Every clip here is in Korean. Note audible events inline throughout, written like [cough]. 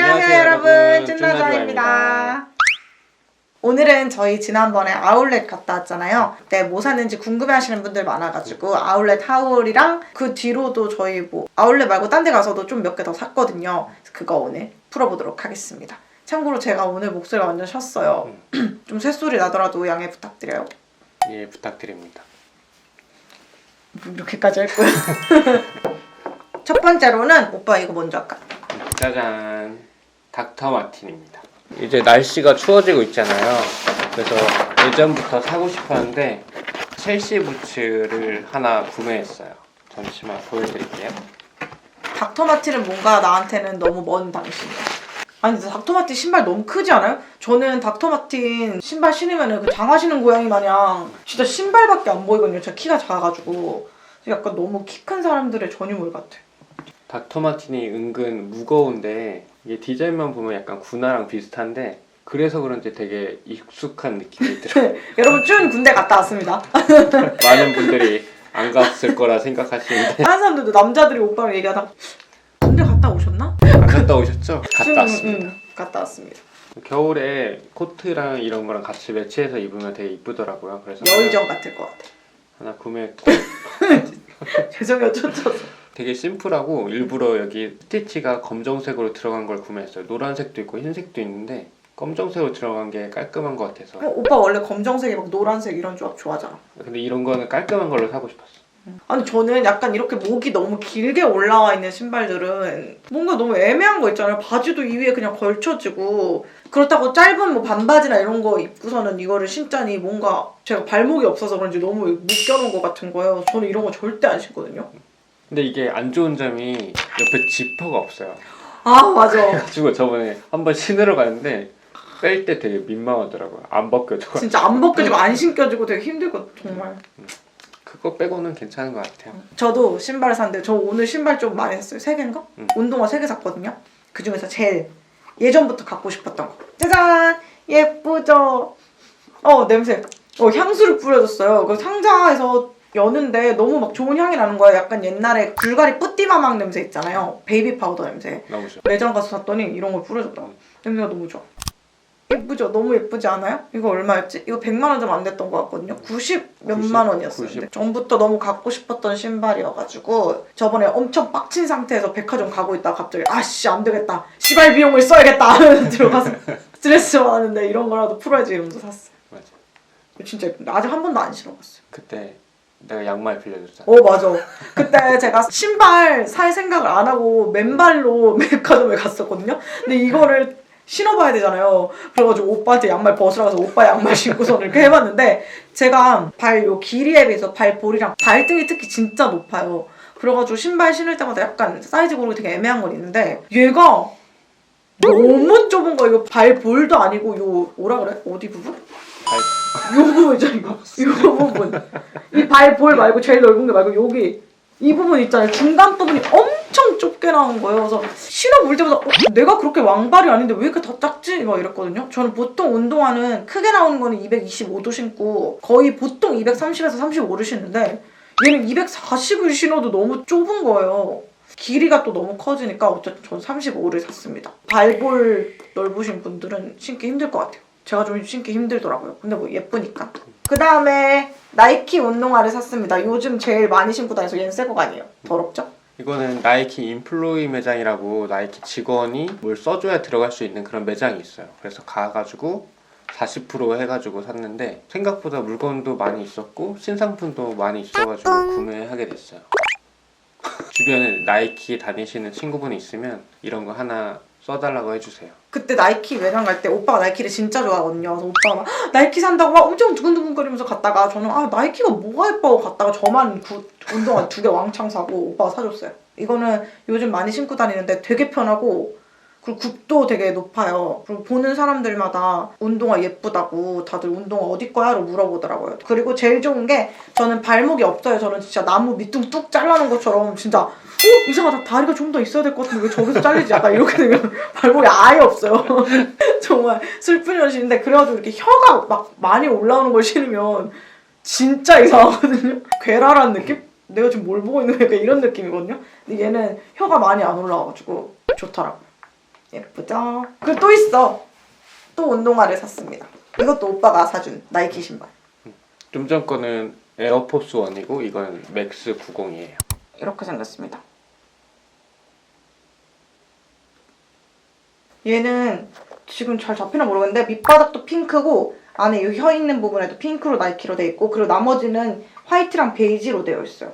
안녕하세요, 여러분. 찐나주아입니다. 오늘은 저희 지난번에 아울렛 갔다 왔잖아요. 그때 뭐 샀는지 궁금해 하시는 분들 많아가지고 아울렛 하울이랑 그 뒤로도 저희 뭐 아울렛 말고 딴 데 가서도 좀 몇 개 더 샀거든요. 그거 오늘 풀어보도록 하겠습니다. 참고로 제가 오늘 목소리가 완전 쉬었어요. [clears throat] 좀 쇳소리 나더라도 양해 부탁드려요. 예 부탁드립니다. 이렇게까지 했고요. [laughs] 첫 번째로는 오빠 이거 먼저 할까? 짜잔 닥터 마틴입니다. 이제 날씨가 추워지고 있잖아요. 그래서 예전부터 사고 싶었는데 첼시 부츠를 하나 구매했어요. 잠시만 보여드릴게요. 닥터마틴은 뭔가 나한테는 너무 먼 당신이야. 아니 닥터마틴 신발 너무 크지 않아요? 저는 닥터마틴 신발 신으면은 그 장화시는 고양이 마냥 진짜 신발밖에 안 보이거든요. 제가 키가 작아가지고 약간 너무 키 큰 사람들의 전유물 같아. 닥터 마틴이 은근 무거운데 이게 디자인만 보면 약간 구나랑 비슷한데 그래서 그런지 되게 익숙한 느낌이 [laughs] 들어요. 여러분 준 군대 갔다 왔습니다. [laughs] 많은 분들이 안 갔을 거라 생각하시는데 [laughs] 다른 사람들도 남자들이 오빠랑 얘기하다 군대 갔다 오셨나? 안 갔다 오셨죠? 준, 갔다 왔습니다. 응, 갔다 왔습니다. 겨울에 코트랑 이런 거랑 같이 매치해서 입으면 되게 이쁘더라고요. 그래서 여의정 같을 것 같아. 하나 구매했고 죄송해요 쫓아서. 되게 심플하고 일부러 여기 스티치가 검정색으로 들어간 걸 구매했어요. 노란색도 있고 흰색도 있는데 검정색으로 들어간 게 깔끔한 것 같아서. 어, 오빠 원래 검정색이 막 노란색 이런 조합 좋아하잖아. 근데 이런 거는 깔끔한 걸로 사고 싶었어. 아니 저는 약간 이렇게 목이 너무 길게 올라와 있는 신발들은 뭔가 너무 애매한 거 있잖아요. 바지도 이 위에 그냥 걸쳐지고 그렇다고 짧은 뭐 반바지나 이런 거 입고서는 이거를 신자니 뭔가 제가 발목이 없어서 그런지 너무 묶여놓은 것 같은 거예요. 저는 이런 거 절대 안 신거든요. 근데 이게 안 좋은 점이 옆에 지퍼가 없어요. 아 맞아. [laughs] 그래가지고 저번에 한번 신으러 갔는데 뺄 때 되게 민망하더라고요. 안 벗겨져. 진짜 안 벗겨지고 안 신겨지고 되게 힘들고 정말. 그거 빼고는 괜찮은 것 같아요. 저도 신발 샀는데 저 오늘 신발 좀 많이 샀어요. 세 개인가? 음. 운동화 세 개 샀거든요. 그 중에서 제일 예전부터 갖고 싶었던 거. 짜잔! 예쁘죠? 어 냄새. 어 향수를 뿌려줬어요. 그 상자에서 여는데 너무 막 좋은 향이 나는 거예요. 약간 옛날에 불가리 뿌띠마망 냄새 있잖아요. 베이비 파우더 냄새. 좋아. 매장 가서 샀더니 이런 걸 뿌려줬더라고. 냄새가 너무 좋아. 예쁘죠? 너무 예쁘지 않아요? 이거 얼마였지? 이거 100만 원 좀 안 됐던 것 같거든요. 90 몇만 90, 원이었어요. 90. 근데 전부터 너무 갖고 싶었던 신발이어가지고 저번에 엄청 빡친 상태에서 백화점 가고 있다가 갑자기 아씨 안 되겠다. 시발 비용을 써야겠다 하면서 [laughs] 들어가서 스트레스 받았는데 이런 거라도 풀어야지 이러면서 샀어요. 맞아. 진짜 아직 한 번도 안 신어봤어요. 그때 내가 양말 빌려줬잖아. 어 맞아. 그때 제가 신발 살 생각을 안 하고 맨발로 [laughs] 백화점에 갔었거든요. 근데 이거를 신어봐야 되잖아요. 그래가지고 오빠한테 양말 벗으라고 해서 오빠 양말 신고서 이렇게 해봤는데 제가 발 요 길이에 비해서 발 볼이랑 발등이 특히 진짜 높아요. 그래가지고 신발 신을 때마다 약간 사이즈 고르기 되게 애매한 건 있는데 얘가 너무 좁은 거 이거 발볼도 아니고 요 뭐라 그래? 어디 부분? 발- 요 부분 있잖아 요 부분. 이 발 볼 말고 제일 넓은 게 말고 여기 이 부분 있잖아요. 중간 부분이 엄청 좁게 나온 거예요. 그래서 신어볼 때마다 어, 내가 그렇게 왕발이 아닌데 왜 이렇게 다 작지? 막 이랬거든요. 저는 보통 운동화는 크게 나오는 거는 225도 신고 거의 보통 230에서 35를 신는데 얘는 240을 신어도 너무 좁은 거예요. 길이가 또 너무 커지니까 어쨌든 전 35를 샀습니다. 발볼 넓으신 분들은 신기 힘들 것 같아요 제가 좀 신기 힘들더라고요. 근데 뭐 예쁘니까. 그 다음에 나이키 운동화를 샀습니다. 요즘 제일 많이 신고 다녀서 얘는 새 거가 아니에요. 더럽죠? 이거는 나이키 인플로이 매장이라고 나이키 직원이 뭘 써줘야 들어갈 수 있는 그런 매장이 있어요. 그래서 가가지고 40% 해가지고 샀는데 생각보다 물건도 많이 있었고 신상품도 많이 있어가지고 구매하게 됐어요. [laughs] 주변에 나이키 다니시는 친구분이 있으면 이런 거 하나 써달라고 해주세요. 그때 나이키 매장 갈때 오빠가 나이키를 진짜 좋아하거든요. 그래서 오빠가 막 "헉, 나이키 산다고 막 엄청 두근두근거리면서 갔다가 저는 아 나이키가 뭐가 예뻐 갔다가 저만 구, 운동화 두 개 왕창 사고 오빠가 사줬어요. 이거는 요즘 많이 신고 다니는데 되게 편하고 그리고 굽도 되게 높아요. 그리고 보는 사람들마다 운동화 예쁘다고 다들 운동화 어디 거야로 물어보더라고요. 그리고 제일 좋은 게 저는 발목이 없어요. 저는 진짜 나무 밑둥 뚝 잘라놓은 것처럼 진짜 어? 이상하다. 다리가 좀 더 있어야 될 것 같은데 왜 저기서 잘리지? 약간 이렇게 되면 [laughs] 발목이 아예 없어요. [laughs] 정말 슬픈 현실인데 그래가지고 이렇게 혀가 막 많이 올라오는 걸 신으면 진짜 이상하거든요. 괴랄한 느낌? 내가 지금 뭘 보고 있는 거야? 이런 느낌이거든요. 근데 얘는 혀가 많이 안 올라와가지고 좋더라고요. 예쁘죠? 그리고 또 있어. 또 운동화를 샀습니다. 이것도 오빠가 사준 나이키 신발. 좀 전 거는 에어포스 1이고 이건 맥스 90이에요. 이렇게 생겼습니다. 얘는 지금 잘 잡히나 모르겠는데 밑바닥도 핑크고 안에 여기 혀 있는 부분에도 핑크로 나이키로 돼 있고 그리고 나머지는 화이트랑 베이지로 되어 있어요.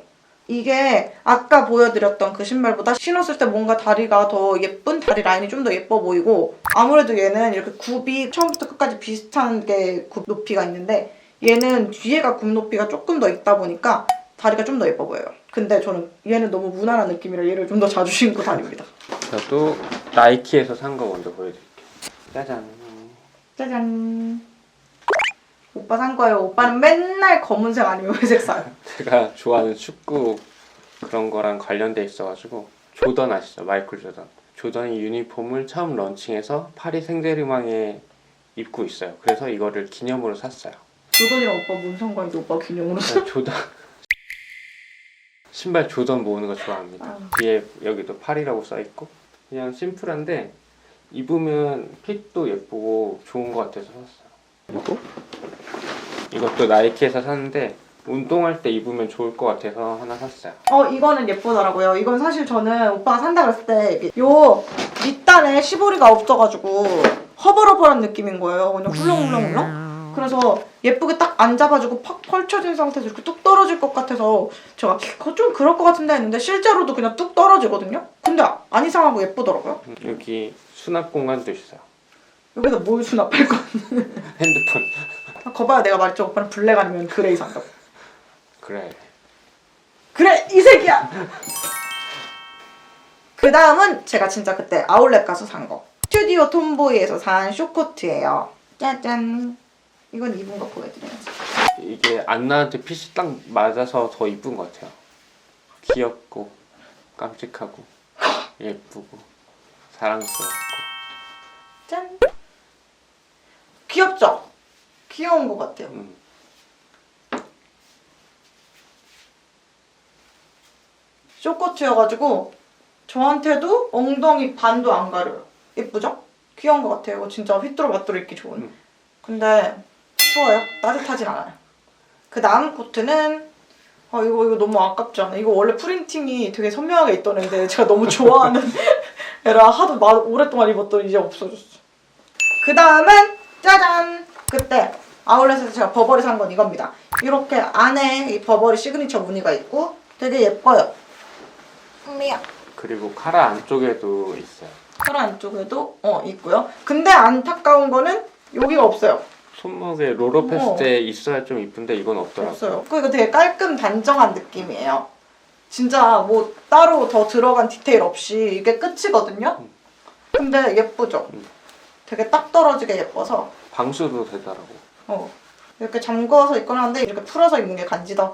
이게 아까 보여드렸던 그 신발보다 신었을 때 뭔가 다리가 더 예쁜 다리 라인이 좀 더 예뻐 보이고 아무래도 얘는 이렇게 굽이 처음부터 끝까지 비슷한 게 굽 높이가 있는데 얘는 뒤에가 굽 높이가 조금 더 있다 보니까 다리가 좀 더 예뻐 보여요. 근데 저는 얘는 너무 무난한 느낌이라 얘를 좀 더 자주 신고 다닙니다. 저도 나이키에서 산 거 먼저 보여드릴게요. 짜잔. 짜잔. 오빠 산 거예요. 오빠는 맨날 검은색 아니면 회색 사요. [laughs] 제가 좋아하는 축구 그런 거랑 관련돼 있어가지고 조던 아시죠? 마이클 조던. 조던이 유니폼을 처음 런칭해서 파리 생제르맹에 입고 있어요. 그래서 이거를 기념으로 샀어요. 조던이랑 오빠 뭔 상관인지 오빠 기념으로 사. 네, 조던 신발 조던 모으는 거 좋아합니다. 아. 뒤에 여기도 파리라고 써 있고 그냥 심플한데 입으면 핏도 예쁘고 좋은 것 같아서 샀어요. 그리고 이것도 나이키에서 샀는데 운동할 때 입으면 좋을 것 같아서 하나 샀어요. 어 이거는 예쁘더라고요. 이건 사실 저는 오빠가 산다 그랬을 때 요 밑단에 시보리가 없어가지고 허벌허벌한 느낌인 거예요. 그냥 훌렁훌렁훌렁. 그래서 예쁘게 딱 안 잡아주고 팍 펼쳐진 상태에서 이렇게 뚝 떨어질 것 같아서 제가 그거 좀 그럴 것 같은데 했는데 실제로도 그냥 뚝 떨어지거든요. 근데 안 이상하고 예쁘더라고요. 음, 여기 수납 공간도 있어요. 여기다 뭘 수납할 거? [laughs] 핸드폰. 거봐요 내가 말했죠. 오빠는 블랙 아니면 그레이 산다고. 그래. 그래 이 색이야. 그 다음은 제가 진짜 그때 아울렛 가서 산 거. 스튜디오 톰보이에서 산 쇼코트예요. 짜잔. 이건 입은 거 보여드려야지. 이게 안나한테 핏이 딱 맞아서 더 이쁜 것 같아요. 귀엽고 깜찍하고 [laughs] 예쁘고 사랑스럽고 짠. 귀엽죠? 귀여운 것 같아요. 음. 쇼코트여가지고 저한테도 엉덩이 반도 안 가려요. 예쁘죠? 귀여운 것 같아요. 이거 진짜 휘뚜루마뚜루 입기 좋은. 음. 근데 추워요. 따뜻하진 않아요. 그 다음 코트는 아 이거 이거 너무 아깝지 않아? 이거 원래 프린팅이 되게 선명하게 있던 애인데 제가 너무 [laughs] 좋아하는 애라 하도 마, 오랫동안 입었더니 이제 없어졌어. 그 다음은 짜잔! 그때 아울렛에서 제가 버버리 산 건 이겁니다. 이렇게 안에 이 버버리 시그니처 무늬가 있고 되게 예뻐요. 미야. 그리고 카라 안쪽에도 있어요. 카라 안쪽에도 어 있고요. 근데 안타까운 거는 여기가 없어요. 손목에 롤업 했을 어. 때 있어야 좀 이쁜데 이건 없더라고요. 없어요. 그 이거 되게 깔끔 단정한 느낌이에요. 진짜 뭐 따로 더 들어간 디테일 없이 이게 끝이거든요. 근데 예쁘죠. 음. 되게 딱 떨어지게 예뻐서 방수도 되더라고. 어 이렇게 잠궈서 입거나 하는데 이렇게 풀어서 입는 게 간지다.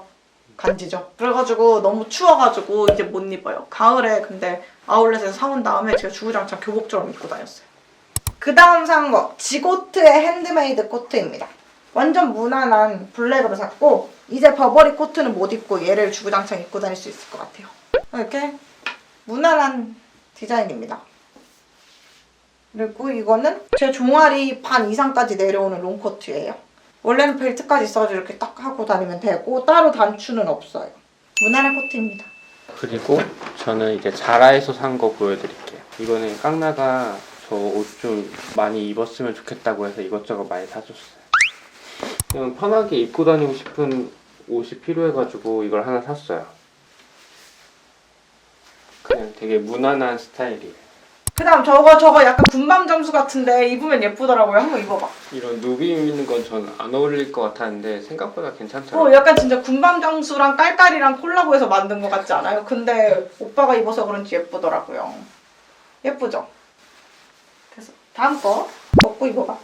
간지죠. 그래가지고 너무 추워가지고 이제 못 입어요. 가을에 근데 아울렛에서 사온 다음에 제가 주구장창 교복처럼 입고 다녔어요. 그 다음 산 거 지고트의 핸드메이드 코트입니다. 완전 무난한 블랙으로 샀고 이제 버버리 코트는 못 입고 얘를 주구장창 입고 다닐 수 있을 것 같아요. 이렇게 무난한 디자인입니다. 그리고 이거는 제 종아리 반 이상까지 내려오는 롱코트예요. 원래는 벨트까지 있어가지고 이렇게 딱 하고 다니면 되고 따로 단추는 없어요. 무난한 코트입니다. 그리고 저는 이제 자라에서 산 거 보여드릴게요. 이거는 깡나가 저 옷 좀 많이 입었으면 좋겠다고 해서 이것저것 많이 사줬어요. 그냥 편하게 입고 다니고 싶은 옷이 필요해가지고 이걸 하나 샀어요. 그냥 되게 무난한 스타일이에요. 그 다음 저거 저거 약간 군밤 점수 같은데 입으면 예쁘더라고요. 한번 입어봐. 이런 누비 있는 건 전 안 어울릴 것 같았는데 생각보다 어 괜찮더라고요. 약간 진짜 군밤 점수랑 깔깔이랑 콜라보해서 만든 것 같지 않아요? 근데 오빠가 입어서 그런지 예쁘더라고요. 예쁘죠? 그래서 다음 거 먹고 입어봐.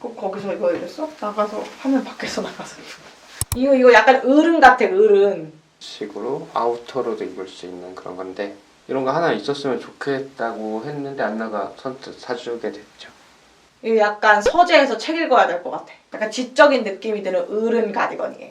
꼭 거기서 이랬어? 나가서 화면 밖에서 나가서 이거 이거 약간 어른 같아 어른. 식으로 아우터로도 입을 수 있는 그런 건데 이런 거 하나 있었으면 좋겠다고 했는데 안나가 선뜻 사주게 됐죠. 이거 약간 서재에서 책 읽어야 될 것 같아. 약간 지적인 느낌이 드는 어른 가디건이에요.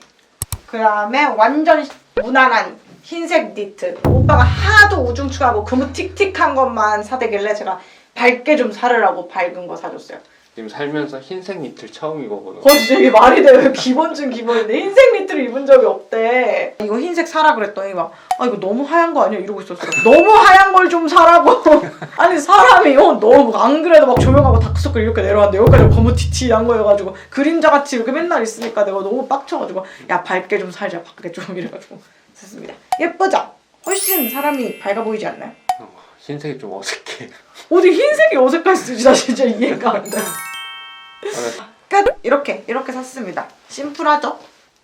그 다음에 완전 무난한 흰색 니트. 오빠가 하도 우중충하고 금틱틱한 것만 사대길래 제가 밝게 좀 사르라고 밝은 거 사줬어요. 지금 살면서 흰색 니트를 처음 입어보는 거 진짜 이게 말이 돼요. 기본 중 기본인데 흰색 니트를 입은 적이 없대. 이거 흰색 사라 그랬더니 막 아 이거 너무 하얀 거 아니야 이러고 있었어요. [laughs] 너무 하얀 걸 좀 사라고. [laughs] 아니 사람이 어 너무 안 그래도 막 조명하고 다크서클 이렇게 내려왔는데 여기까지 거무티티한 거여가지고 그림자 같이 이렇게 맨날 있으니까 내가 너무 빡쳐가지고 야 밝게 좀 살자 밝게 좀 [laughs] 이래가지고 샀습니다. 예쁘죠? 훨씬 사람이 밝아 보이지 않나요? 어, 흰색이 좀 어색해 어디 흰색이 어색할 수 있지? 나 진짜 이해가 안 돼. 아, 끝! 이렇게 이렇게 샀습니다. 심플하죠?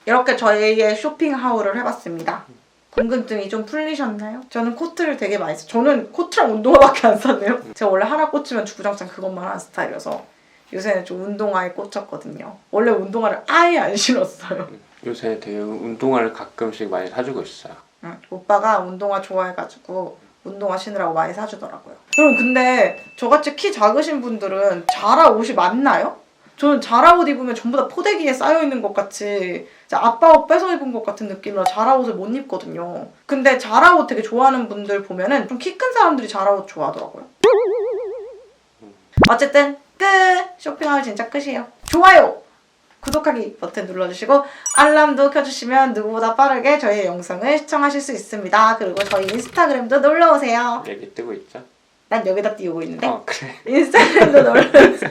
이렇게 저희의 쇼핑 하울을 해봤습니다. 궁금증이 좀 풀리셨나요? 저는 코트를 되게 많이 샀어요. 저는 코트랑 운동화밖에 안 샀네요. 제가 원래 하나 꽂히면 주구장창 그것만 하는 스타일이어서 요새는 좀 운동화에 꽂혔거든요. 원래 운동화를 아예 안 신었어요. 요새 되게 운동화를 가끔씩 많이 사주고 있어요 응, 오빠가 운동화 좋아해가지고 운동화 신으라고 많이 사주더라고요. 그럼 근데 저같이 키 작으신 분들은 자라 옷이 맞나요? 저는 자라 옷 입으면 전부 다 포대기에 쌓여 있는 것 같이 아빠 옷 뺏어 입은 것 같은 느낌이라 자라 옷을 못 입거든요. 근데 자라 옷 되게 좋아하는 분들 보면은 좀 키 큰 사람들이 자라 옷 좋아하더라고요. 어쨌든 끝! 쇼핑하울 진짜 끝이에요. 좋아요! 구독하기 버튼 눌러주시고 알람도 켜주시면 누구보다 빠르게 저희의 영상을 시청하실 수 있습니다. 그리고 저희 인스타그램도 놀러오세요. 여기 뜨고 있죠? 난 여기다 띄우고 있는데 어 그래 [laughs] 인스타그램도 놀러오세요.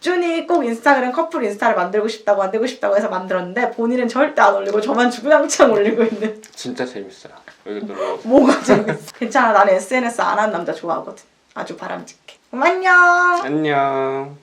준이 꼭 인스타그램 커플 인스타를 만들고 싶다고 만들고 싶다고 해서 만들었는데 본인은 절대 안 올리고 저만 주구장창 올리고 있는 진짜 재밌어요 여기 놀러 오세요 뭐가 재밌어. 괜찮아 나는 SNS 안 하는 남자 좋아하거든. 아주 바람직해. 그럼 안녕. 안녕